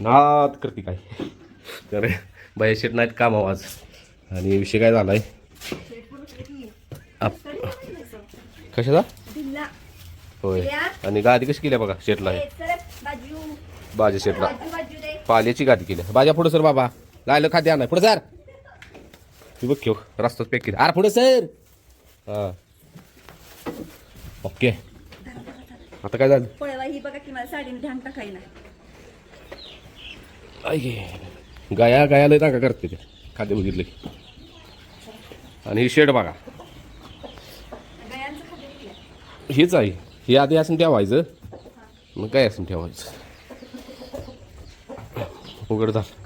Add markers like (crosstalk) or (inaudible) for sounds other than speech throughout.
नाद करते काय? तर बाया शेट नाहीत काम आज. आणि विषय काय झालाय? आप कशाचा? होय. आणि गादी कशी केली बघा शेटला बाजू. शेटला पाल्याची गादी केली बाजा पुढे सर बाबा. लायलं खाद्य आणा पुढे सर. तू बघ किंवा रस्ताच पॅक केली. अरे पुढे सर. हा. ओके. आता काय झालं? पळवा ही बघा की मला साडीने ध्यान टाकाय ऐके गया गे गाया गायाला करते ते खाद्य बघितलं की. आणि ही शेड बघा. हेच आहे. हे आधी असून ठेवायचं. मग काय असून ठेवायचं? उघड झालं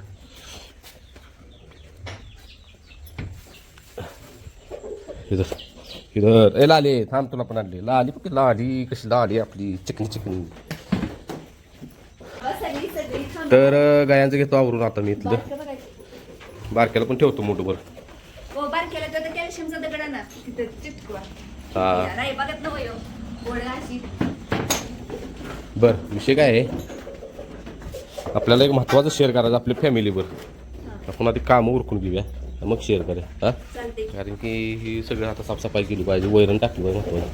इधर इधर. ए लाले थांब तुला पण आणली. लाली फक्त लाली कशी लाली आपली. चिकनी चिकनी बस सगळी सगळी थांब. तर गायांचं घेतो आवरून आता मी इथलं. बारक्याला पण ठेवतो मोठं हो चिटकवा. हा. बर विषय काय आहे? आपल्याला एक महत्वाचं शेअर करायचं आपल्या फॅमिलीवर आपण आधी कामं उरकून घेऊया. मग शेअर करूया हा? चालते कारण की ही सगळं आता साफसफाई केली पाहिजे. वैरण टाकली पाहिजे महत्वाचं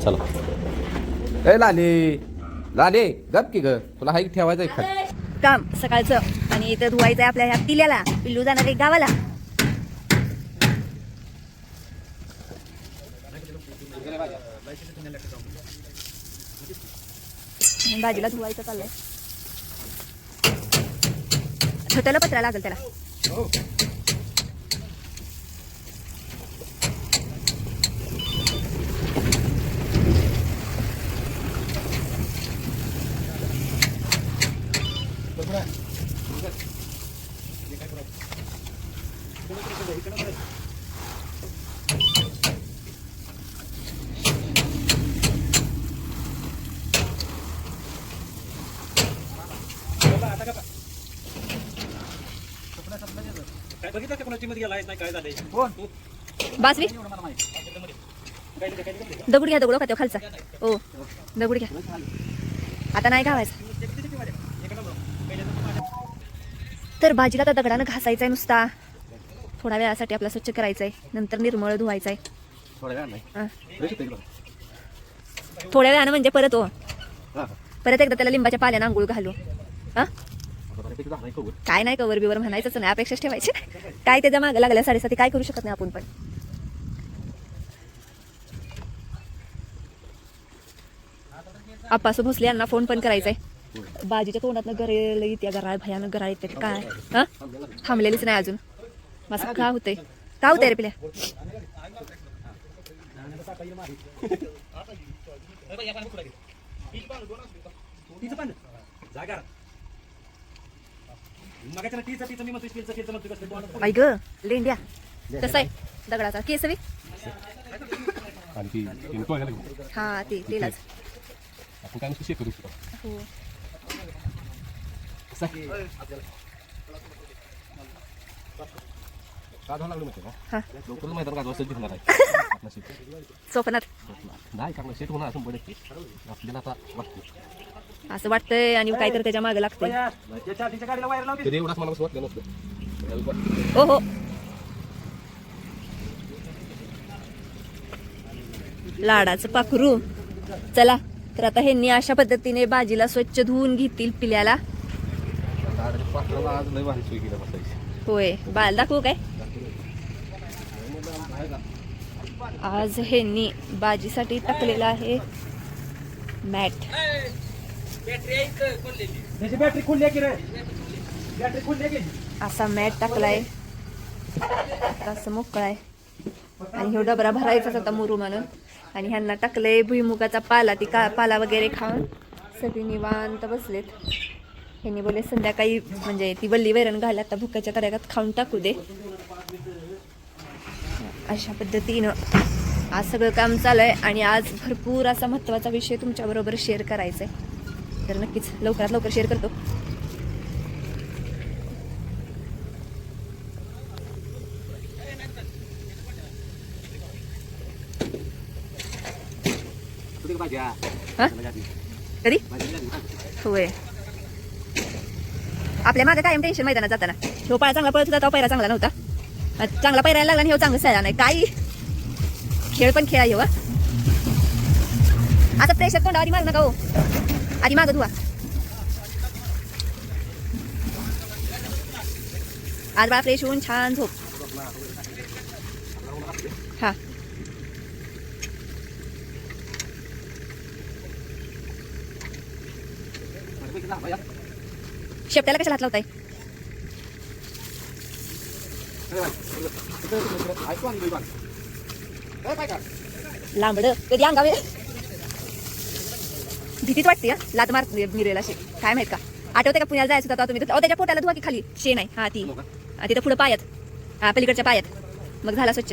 चला. ए लाले! लाले गप की ग. तुला हाईक ठेवायचं आहे काम सकाळचं. आणि इथं धुवायचं आहे आपल्या ह्या पिल्याला. पिल्लू जाणार आहे गावाला. भाजीला धुवायचं चाललंय. छोट्याला पत्रा लागेल त्याला. काय बघितलं का कोणाची मध्ये गेला नाही काय झालंय बासवी? दगड घ्या दगड का खालचा? हो दगड घ्या. आता नाही घावायचा तर भाजीला तर दगडानं घासायचा आहे नुसता. थोड्या वेळासाठी आपला स्वच्छ करायचा आहे नंतर निर्मळ धुवायचा आहे थोड्या वेळा नाही थोड्या वेळानं म्हणजे परत हो. परत एकदा त्याला लिंबाच्या पाल्यानं आंघोळ घालू. हा? काय नाही कवर बिवर म्हणायचंच नाही अपेक्षाच ठेवायची. काय त्याच्या मागं लागल्या साडेसाती काय करू शकत नाही आपण पण. आप्पासू भोसले यांना फोन पण करायचा आहे बाजीच्या तोंडातनं गरेल येते गराळ भयानक गराळ येते काय? हा? थांबलेलीच नाही अजून. माझं का होतंय? का होतंय रे पिल्या? जागा पण जागा मगाच्या टीचं टीचं मी म्हणतो स्टीलचं टीचं म्हणतो कसं बाई ग लेंड्या. कसा आहे? दगडाचा केस बी? आणि ती तिने टोळ्याला घेऊन. हा ते तेलाच. आपण काय नुसतं शेक करू शकतो हो का धावं लागलं माहिती हा. का लवकरच मैदान गाजवा सज्ज होणार आहे. आपला (laughs) शेत. स्वप्नात नाही कारण शेत होणार असं पडेल आपल्याला आता वाटतं असं वाटतंय आणि काय तर त्याच्यामागे लागतंय. तरी एवढाच मला असं वाटलं नसतं हो हो. लाडाचं पाखरू. चला तर आता ह्यांनी अशा पद्धतीने बाजीला स्वच्छ धुवून घेतील पिल्याला. होय बाल दाखवू काय? आज ह्यांनी बाजीसाठी टाकलेला आहे मॅट. त्याची बॅटरी खुलली आहे की बॅटरी खुलली. की असा मॅट टाकलाय. असं मोकळा आहे आणि ह्यो डबरा भरायचाच आता मुरू म्हणून. आणि ह्यांना टाकलंय भुईमुगाचा पाला ती का पाला वगैरे खाऊन. सगळी निवांत बसलेत. ह्यांनी बोले संध्याकाळी म्हणजे ती वल्ली वैरण घाल आता भुकाच्या तड्यात खाऊन टाकू दे. अशा पद्धतीनं आज सगळं काम चालू आहे आणि आज भरपूर असा महत्त्वाचा विषय तुमच्याबरोबर शेअर करायचा आहे तर नक्कीच लवकरात लवकर शेअर करतो. हा. कधी? होय. आपल्या मागे कायम टेन्शन मैदानात जाताना. ह्यो पाळा चांगला पळत होता तो पैरा चांगला नव्हता. चांगला पैरायला लागला आणि ह्यो चांगलं सळा नाही. काही खेळ पण खेळा ह्यो हा. आता प्रेशर तोंडावर मारू नका हो. आधी मागं धुवा. आज बाळा फ्रेश होऊन छान झोप. हा. शेपट्याला कशाला हात लावताय? लांबड. कधी अंगावे भीतीच वाटते हा? लात मार मिरेल अशी काय माहीत का? आठवते का पुण्याला जायचं होता तुम्ही? त्याच्या पोटाला धुवा की खाली. शे नाही हा ती. हा, तिथं पुढं पायात. हा पलीकडच्या पायात. मग झाला स्वच्छ.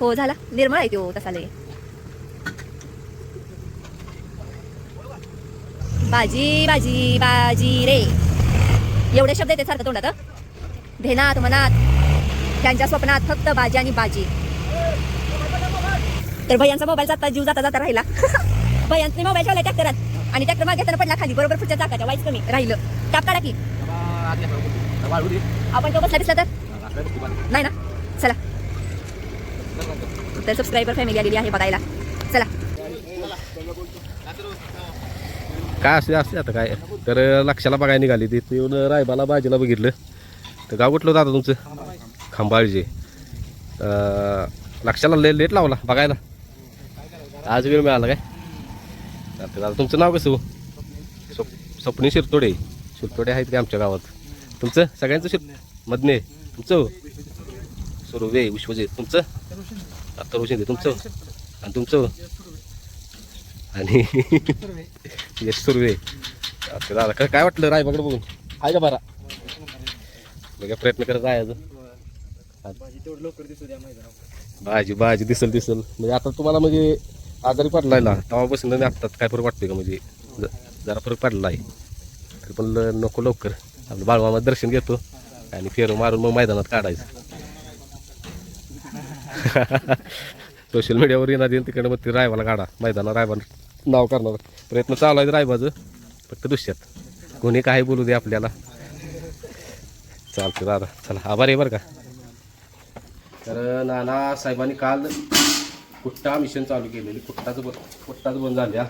हो झाला. निर्मळ आहे तो तसा लय. बाजी बाजी बाजी रे. एवढे शब्द येते सारखं तोंडात? धेनात मनात. त्यांच्या स्वप्नात फक्त बाजी आणि बाजी. तर भैयांचा मोबाईल जाता जीव जाता जाता राहिला. (laughs) भैयांनी मोबाईल ठेवला ट्रॅक्टरात आणि ट्रॅक्टर मागे घेताना पडला खाली. बरोबर पुढच्या चाकाच्या वाईस कमी. राहिलं. टाप काढा की. आपण तो बसला दिसला तर? नाही ना? चला. तर सबस्क्रायबर फॅमिली आलेली आहे बघायला. चला. काय असते असते आता काय. तर लक्षाला बघायला निघाली ती. येऊन रायबाला बाजीला बघितलं. तर गाव कुठलं होतं आता तुमचं? खंबाळजे. लक्षाला ले लेट लावला बघायला. आज वेळ मिळाला काय? चालतंय दादा तुमचं नाव कसं हो? स्वप स्वप्नी शिरतोडे. शिरतोडे आहेत का आमच्या गावात? तुमचं? सगळ्यांचं शिर मधने तुमचं? सुरवे विश्वजित. तुमचं? आता शिंदे तुमचं? आणि तुमचं? आणि (laughs) यश सुर्वे. आता दादा काय- काय वाटलं रायबाकडे बघून? आहे का बरा? बघा प्रयत्न करत राहायचं भाजी भाजी दिसल दिसल. म्हणजे आता तुम्हाला म्हणजे आजारी पडलाय ना तेव्हापासून नाही आत्ताच काय फरक वाटतोय का? म्हणजे ज- जरा फरक पडला आहे तरी पण ल- नको लवकर. आपलं बाळमामा दर्शन घेतो आणि फेर मारून मग मैदानात काढायचं. (laughs) सोशल मीडियावर येणार येईल तिकडे मग ते रायबाला काढा. मैदानात रायबाला नाव करणार. प्रयत्न चालू आहे रायबाचं फक्त दुसऱ्यात कोणी काय बोलू दे आपल्याला. चालतं दादा चला. आभार आहे बरं का? तर नाना साहेबांनी काल कुट्टा मिशन चालू केलेली कुट्टाचं कुट्टाचं बंद झाल्या.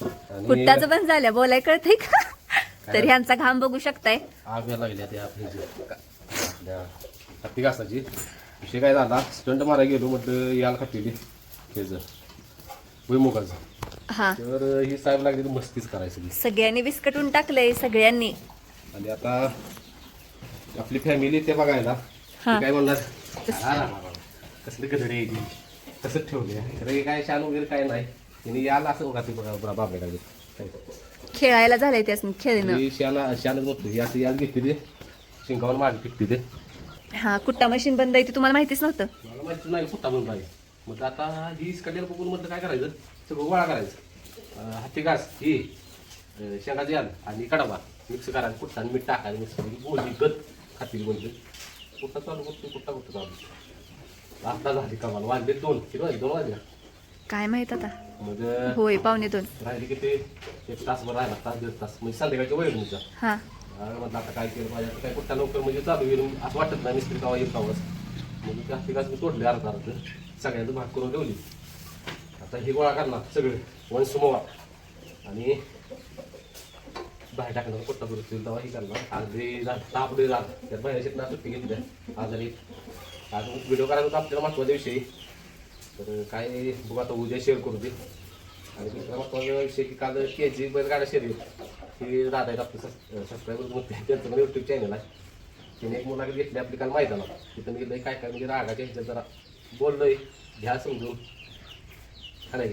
कुट्टाचं पण झालं बोलाय कळतंय का? तर ह्यांचा घाम बघू शकताय. आग लागल्या त्या आपल्या हत्ती घासाची. विषय काय झाला? स्टंट मारायला गेलो म्हटलं याला खातेली त्याचं भुईमुगाचं. हा. तर ही साहेब लागली तर मस्तीच करायची सगळ्यांनी विस्कटून टाकलंय सगळ्यांनी. आणि आता आपली फॅमिली ते बघायला. हा. काय म्हणणार? "आ, रा, रा, रा, कसली गधडी आहे ती कसं ठेवले खरं हे काय शान वगैरे काय नाही. तिने याला असं बघा ती बघा बाबा खेळायला झालंय त्यास खेळणं. ही शाना मोठं ही असं याद घेते ते. शिंगावर मागे पिकते ते. हा कुट्टा मशीन बंद आहे ते तुम्हाला माहितीच नव्हतं? मला माहिती नाही कुठं म्हणून पाहिजे मग आता ही स्कड्याला बघून म्हटलं काय करायचं? सगळं गोळा करायचं. अं, हाती घास ही अं, शेंगाची याल आणि कडाबा मिक्स करायचं कुठं आणि मीठ टाकायचं मिक्स करून बोलली गत खातील म्हणजे कुठं चालू करतो कुठं कुठं चालू आता झाली कमाल. वाजले दोन. किती वाजले? दोन वाजले. काय माहीत आता? मग होय पावणे दोन. राहिले की ते एक तासभर राहिला तास दीड तास. म्हणजे संध्याकाळच्या वेळ तुमचा हा. म्हटलं आता काय केलं पाहिजे? आता काय कुठल्या लवकर म्हणजे चालू येईल असं वाटत नाही मिस्त्री गावा येत गावास मग त्या ठिकाणी मी तोडले अर्धा अर्ध. सगळ्यांचं भाग करून ठेवली. आता हे गोळा करणार सगळे. वन सुमोवा आणि बाहेर टाकणार कुठला बरोबर तेव्हा हे करणार. अर्धे तापडे राहत त्यात बाहेर शिकणार सुट्टी घेतली. आजारी आज व्हिडिओ करायचा होता आपल्याला महत्त्वाचा विषय तर काय बघू आता उद्या शेअर करू दे आणि दुसरा महत्त्वाचा विषय की काल के जी बैलगाडा शर्यत हे दादा आहेत आपले सबस्क्रायबर म्हणते त्यांचं पण युट्यूब चॅनल आहे. तिने एक मुलाखत घेतली आपली काल मैदानात. तिथं गेलं काय काय म्हणजे रागाच्या ह्याच्यात जरा बोललोय. घ्या समजून. हा नाही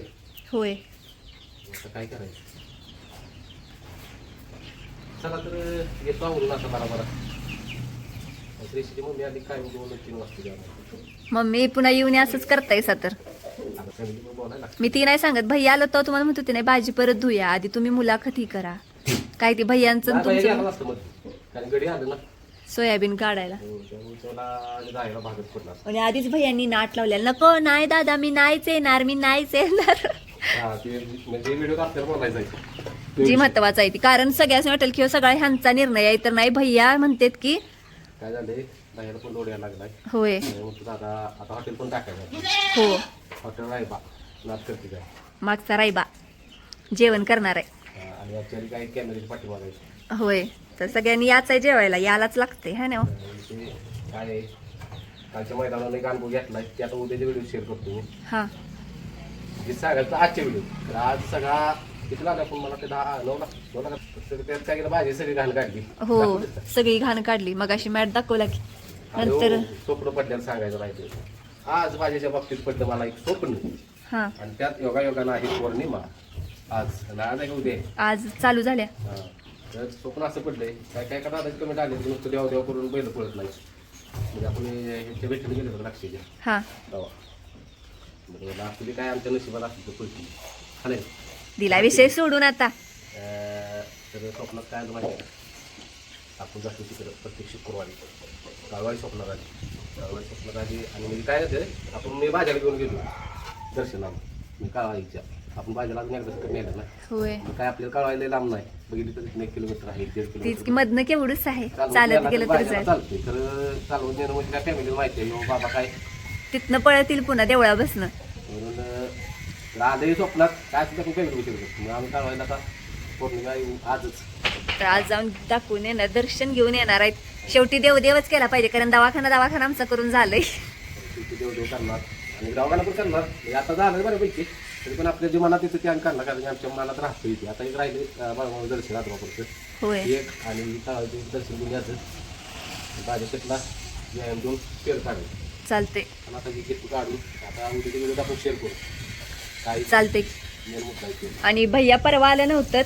होय. आता काय करायचं? चला तर येतो आवरून आता बरा बरा श्रीशीची मम्मी आली काय दोन तीन वाजता. मम्मी पुन्हा येऊन असंच करतायसा तर. मी ती नाही सांगत. भैया आलो तर तुम्हाला म्हणत होते नाही भाजी परत धुया. आधी तुम्ही मुलाखत ही करा. काय ते भैयांचं तुमचं? गेला नसतं मग. कारण गडी आलं ना. सोयाबीन काढायला. हो, आणि आधीच भैयांनी नाट लावलेला. नको नाही दादा मी नाहीच येणार मी नाहीच येणार. हा म्हणजे जी महत्वाचं आहे ती. कारण सगळ्याच वाटेल किंवा सगळा ह्यांचा निर्णय आहे. तर नाही भैया म्हणतात की काय झालंय? बाहेर पण लोड यायला लागलाय. होय. मग दादा आता हॉटेल पण टाकायचं हो. हॉटेल रायबा. नाच करते काय मागचा रायबा. जेवण करणार आहे. हा, आणि ॲक्च्युअली काय कॅमेऱ्याची पाठी मागायची. होय. तर सगळ्यांनी याच आहे जेवायला. यालाच लागते है ना हो? ते काय आहे, कालच्या मैदानाला एक अनुभव घेतलाय ते आता उद्याचे व्हिडिओ शेअर करतो. हा. जे सांगायचं आजचे व्हिडिओ तर आज सगळा किती लागला पण मला ते दहा नऊ लाख नऊ लाख तर त्यात काय केलं? भाजी सगळी काढली. हो? सगळी घाण काढली. मग अशी मॅट दाखवला की. आणि नंतर हो, स्वप्न पडल्याला सांगायचं राहायचं आज भाजीच्या बाबतीत पडलं मला एक स्वप्न. हा. आणि त्यात योगा योगानं आहे पौर्णिमा. आज आणि आज आहे उद्या. आज चालू झाल्या. हा. तर स्वप्न असं पडलंय. काय काय का दादाची कमेंट आली की नुसतं देवा देवा करून बैल पळत नाही म्हणजे आपण ह्यांच्या भेटीने गेलो होतो लक्षाच्या हा. दवा म्हणजे आपली काय आमच्या नशिबाला असली तर पळती. हा दिला विषय सोडून आता. तर स्वप्नात काय आलं माहिती? आपण जातो तिकडं प्रत्येक शुक्रवारी. काळवाडी स्वप्नात आली. काळवाडी स्वप्नात आली आणि म्हणजे काय होतं आपण मी बाजारात घेऊन गेलो. दर्शनाला. मी काळवाईच्या आपण बाजारात अजून एकदा तिकडे नेलं ना. होय. मग काय आपल्याला काळवायला लय लांब नाही. बघितली तर तिथून एक किलोमीटर आहे दीड तीच की किलोमीटर मधनं केवढंच आहे. चालत गेला तर जाईल चालते. तर चालवत नेणं म्हणजे काय फॅमिलीला माहिती आहे. बाबा काय? तिथनं पळतील पुन्हा देवळा बसणं म्हणून आजही स्वप्नात काय सुद्धा आपण फॅमिली बसू शकतो मग आम्ही काळवायला आता पौर्णिमा आजच. तर आज जाऊन दाखवून येणार दर्शन घेऊन येणार आहेत. शेवटी देवदेवच केला पाहिजे कारण दवाखाना दवाखाना आमचा करून झालंय. देव देव करणार. आणि पण करणार. म्हणजे आता झालं बऱ्यापैकी. तरी पण आपल्या जे मनात येतं ते आम्ही करणार कारण आमच्या मनात राहतो इथे आता एक राहिले बाळमाव दर्शन आत्मापूरचं होय. एक आणि काळाचे दर्शन घेऊन यायचं. माझ्या शेतला व्यायाम देऊन शेअर काढायचं चालते आणि आता जी घेतो काढून आता उद्याच्या वेळेत आपण शेअर करू. काही चालते मेन मुद्दा आहे. ते. आणि भैया परवा आलं नव्हतं.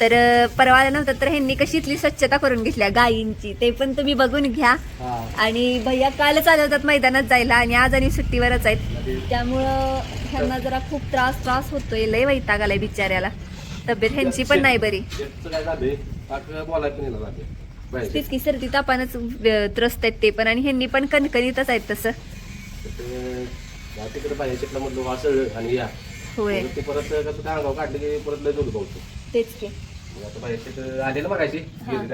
तर परवा आलं नव्हतं तर ह्यांनी कशी इथली स्वच्छता करून घेतल्या गायींची. ते पण तुम्ही बघून घ्या. आणि भैया कालच आले होतात मैदानात जायला आणि आज आणि सुट्टीवरच आहेत. त्यामुळं ह्यांना जरा खूप त्रास त्रास होतोय. लय वैताग आलाय बिचाऱ्याला. तब्येत ह्यांची पण नाही बरी. तीच की सर्दी तापानच त्रस्त आहेत ते पण. आणि ह्यांनी पण कणकणीतच आहेत तसं. होय. परत काढले की परत लय तेच की. आता बाहेर बघायची गेली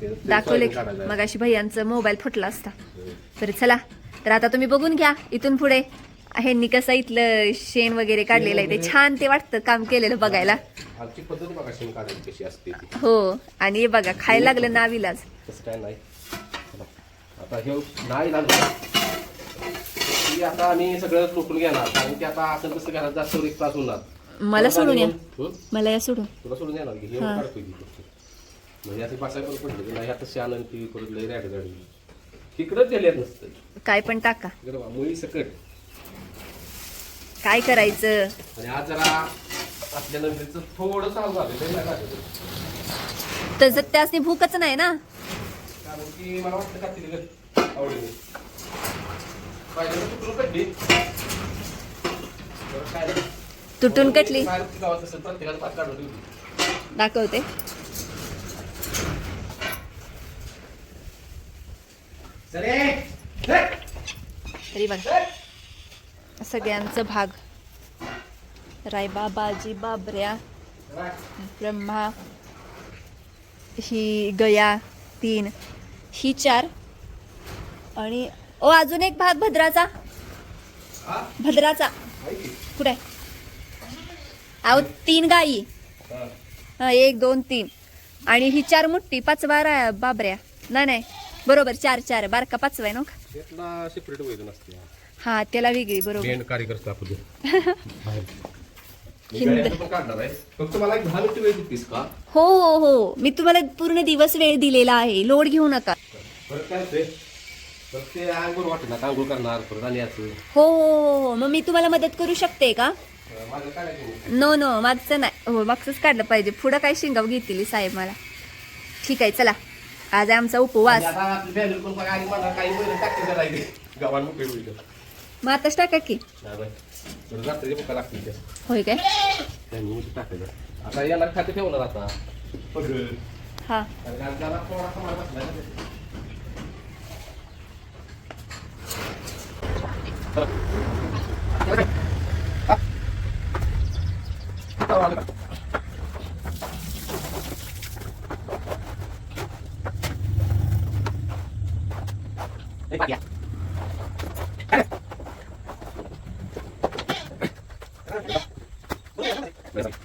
ते- ते दाखवले सोयाबीन काढायला. मग अशी भैयांचं मोबाईल फुटला असता. तर चला तर आता तुम्ही बघून घ्या इथून पुढे. ह्यांनी कसं इथलं शेण वगैरे काढलेलं आहे. ते छान ते वाटतं काम केलेलं बघायला. ती. हो आणि हे बघा खायला लागलं नाविलाज. आता हे आम्ही सगळं लुटून घेणार. कारण की आता असं कसं घेणार जास्त एक तास होणार. मला सोडून या? मला या सोडून. तुला सोडून. काढतोय फक्त. म्हणजे पण पडलं नाही आता ती परत लई रॅड गाडी. तिकडंच गेले नसतं. काय पण टाका. इकडं मुळी सकट. काय करायचं? आणि आज जरा आपल्या नंदीचं थोडं चालू झालं नाही. तसं त्यासनी भूकच नाही ना? कारण की मला वाटतं का तिला आवडीने. पाहिजे तर बरं काय. तुटून कटली. दाखवते. तरी बघा. सगळ्यांचं भाग. रायबा बाजी बाबऱ्या ब्रह्मा ही गया तीन ही चार. आणि ओ अजून एक भाग भद्राचा. भद्राचा. कुठे? आहे? अहो तीन गायी हा. एक दोन तीन. आणि ही चार मोठी पाचवा रा बाबऱ्या. नाही नाही. बरोबर चार चार. बारका पाचवा आहे ना का? त्यातला सेपरेट हा त्याला वेगळी बरोबर. (laughs) हिंद. पण काढणार आहे. फक्त मला एक दहा मिनिट वेळ देतीस का? हो हो हो. मी तुम्हाला पूर्ण दिवस वेळ दिलेला आहे. लोड घेऊ नका. परत काय होते परत ते आंघोळ वाटत ना आंघोळ करणार परत आणि याचं हो हो हो हो. मग मी तुम्हाला मदत करू शकते का? नो नो मागचं नाही. हो मागचंच काढलं पाहिजे. पुढं काय शिंगाव घेतील साहेब मला. ठीक आहे चला. आज आहे आमचा उपवास. मग आताच टाका की. होय काय? त्यांनी 到了这个没关系哎你看没没怎么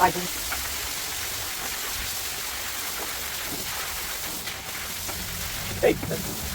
टाकायचं आता याला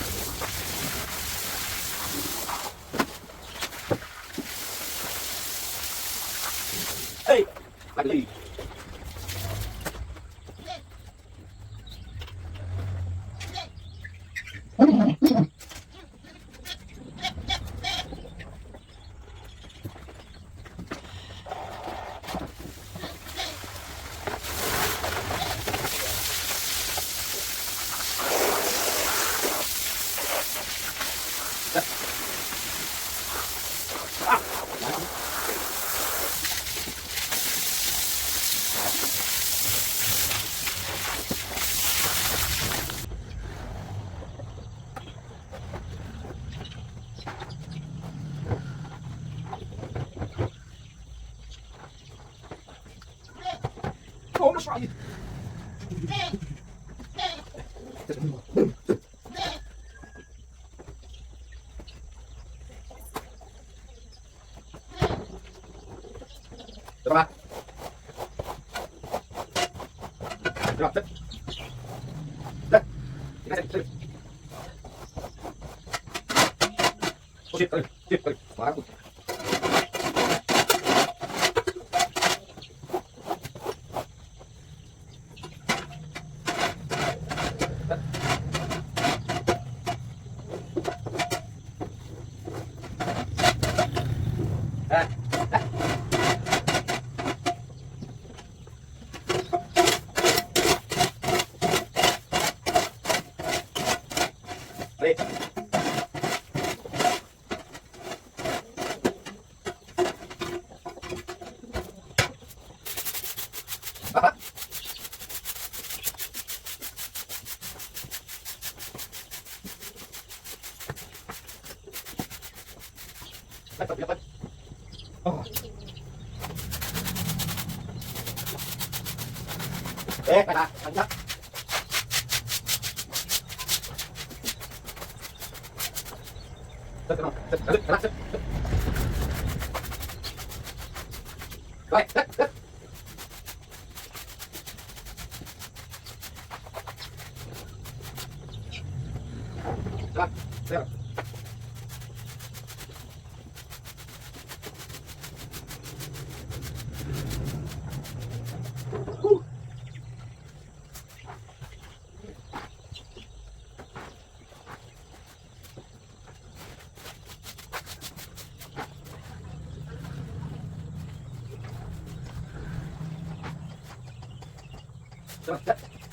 Để phải ta, thẳng chắc. Rất không, rất, rất, rất, えっ?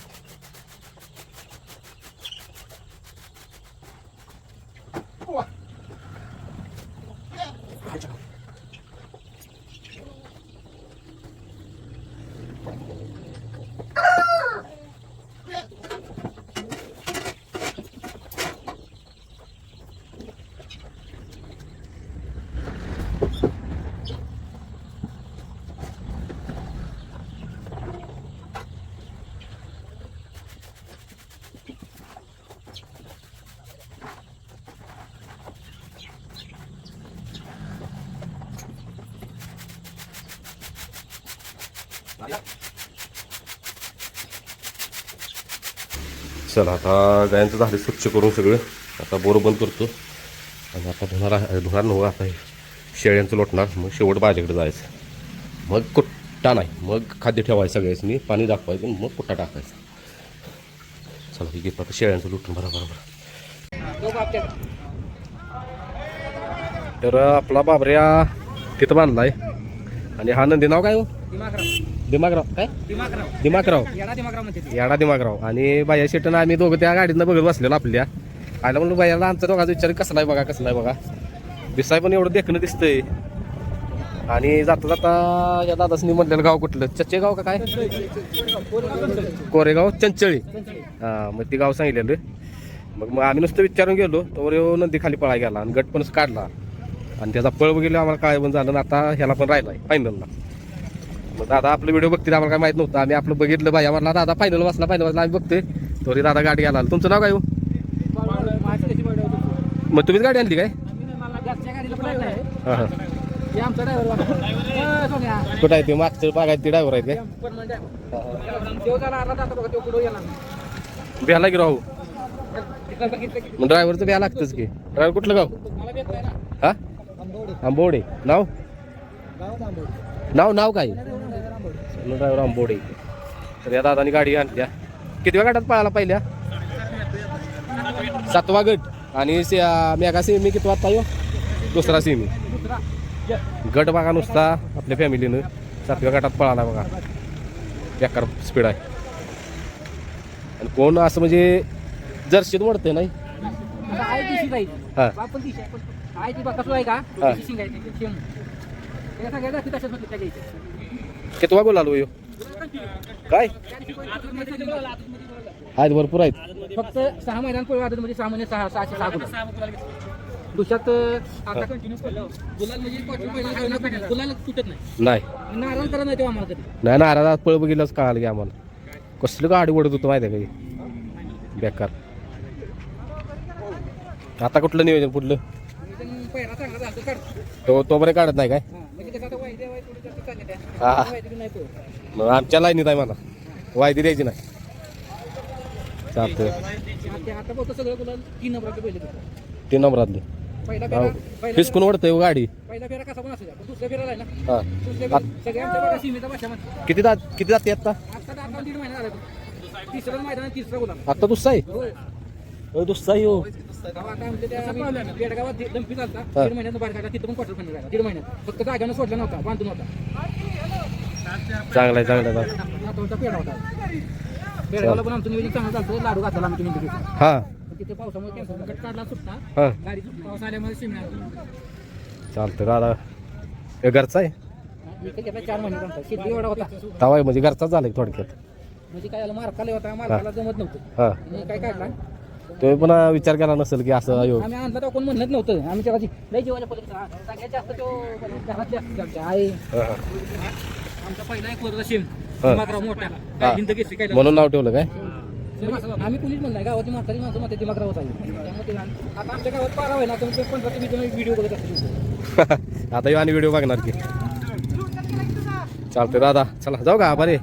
चला आता गायांचं झाडे स्वच्छ करून सगळं आता बोर बंद करतो. आणि आता धुणार धुणार नव्हतं आता शेळ्यांचं लोटणार मग शेवट माझ्याकडे जायचं. मग कुट्टा नाही मग खाद्य ठेवायचं सगळ्यासनी पाणी दाखवायचं मग कुट्टा टाकायचा. चला हे घेतो आता शेळ्यांचं लुटून बरा बरोबर तर आपला बाबऱ्या तिथं बांधलाय. आणि हा नंदी नाव काय हो? दिमागराव काय? दिमागराव. याडा दिमागराव आणि बाया शेटन आम्ही दोघं त्या गाडीनं बघत बसलेलो आपल्या. आयला म्हणलं बायाला आमचा दोघांचा विचार कसला आहे बघा कसला आहे बघा. दिसाय पण एवढं देखणं दिसतंय. आणि जाता जाता या दादासनी म्हटलेलं गाव कुठलं? चच्चे गाव का काय? कोरेगाव चंचळी. हा मग ते गाव सांगितलेलं. मग मग आम्ही नुसतं विचारून गेलो तर येऊ नंदी खाली पळा गेला आणि गट पण काढला. आणि त्याचा पळ गेलो आम्हाला काय पण झालं आणि आता ह्याला पण राहिलाय फायनलला मग दादा आपलं व्हिडिओ बघतील आम्हाला काय माहीत नव्हतं. आम्ही आपलं बघितलं भाई आम्हाला दादा फायनल वाचला फायनल वाचला आम्ही बघतोय. तरी दादा गाडी घ्यायला आला. तुमचं नाव काय हो? मग तुम्हीच गाडी आणली काय? हां हां. कुठं आहे ते? मागचं बागायत ते ड्रायव्हर आहेत काय भ्याला की राहू. मग ड्रायव्हरचं भ्या लागतंच की. ड्रायव्हर कुठलं गाव? हा? आंबोडे. नाव? नाव नाव काय? ड्रायव्हर आंबोडे तर या दादानी गाडी आणल्या. किती वेळ गाठात पळाला पहिल्या? सातवा गट. आणि से- मेगा सेमी किती वाजता येऊ दुसरा सेमी गट बघा नुसता आपल्या फॅमिलीनं सातव्या गटात पळाला बघा. बेकार स्पीड आहे. आणि कोण असं म्हणजे जर्शीत मोडते नाही? हा. किती गोल आलो यो काय? आहेत भरपूर आहेत. फक्त सहा मैदान पळवा म्हणजे सहा महिने सहा सहाशे सहा गुलाल. दुसऱ्यात आता कंटिन्यू गुलाल म्हणजे गुलाल तुटत नाही. नाही. नाराज करत नाही तेव्हा आम्हाला कधी नाही नाराज पळ बघितलंच कळालं की आम्हाला? कसलं गाडी ओढत होतं माहिती आहे काही बेकार. आता कुठलं नियोजन पुढलं? पहिला चांगला झाला तर काढतो. तो तो बरे काढत नाही काय? हा, म्हणजे कसं आता वायदे वाय थोडी जास्त चालली हा. त्या वायदे नाही तो मग आमच्या लाईनीत आहे मला वायदी द्यायची नाही. चालतं आता आता बघतो सगळं गुलाल तीन नंबराचे पहिले तीन नंबरातले. पहिला हो. फेरा. पहिला फिसकून ओढतंय हो गाडी. पहिला फेरा कसा पण असू द्या पण दुसऱ्या फेराला आहे ना. हा. दुसऱ्या फेरा सगळ्या आमच्या बघा सीमेचा भाषामध्ये. किती किती जाते आता? आता आता दीड महिना झाला तिसरं मैदान आहे, तिसरा गुलाल. आता दुसरा आहे? होय हो दुसरा आहे हो. तेव्हा आता आमच्या त्या आम्ही बेडगावात दि- डंपी चालता. हा. दीड महिन्यात बाहेर काढला तिथं पण क्वार्टर फायनल दीड महिन्यात. फक्त जागानं सोडला नव्हता बांधून होता. चांगला आहे चांगला आहे नातवंचा पेढा होता. पेडगावला पण आमचं नियोजन चांगलं चालतं लाडू घातला आम्ही तुम्ही हा. तिथे पावसामुळे कॅन्सल गट काढला सुटला हा. गाडी पाऊस आल्यामुळे सिमला चालतं दादा. हे घरचा आहे? घेतला चार महिने शेती एवढा होता? तवा आहे म्हणजे घरचाच झाला की थोडक्यात. म्हणजे काय झालं मार्काला होता मार्काला जमत नव्हतं. हा. काय काढला? तुम्ही पण विचार केला नसेल की असं अयो आम्ही आणला कोण म्हणत नव्हतं. आम्ही तेव्हा लय जीवाच्या पलीकडे हा, सगळ्यात जास्त तो घरातले असतात आमच्या आई. आमचा पहिला एक वर्ग शिम. दिमागराव मोठा. काय हिंद घेतली काय म्हणून नाव ठेवलं काय? आम्ही कुणीच म्हणलं गावाची म्हातारी माणसं म्हणते दिमागराव होता त्यामुळे ते लहान- आता आमच्या गावात पारा आहे ना तर पंधरा ते वीस व्हिडिओ बघत असतो (laughs) आता येऊ आणि व्हिडिओ बघणार की. चालतंय दादा. चला जाऊ का? बरे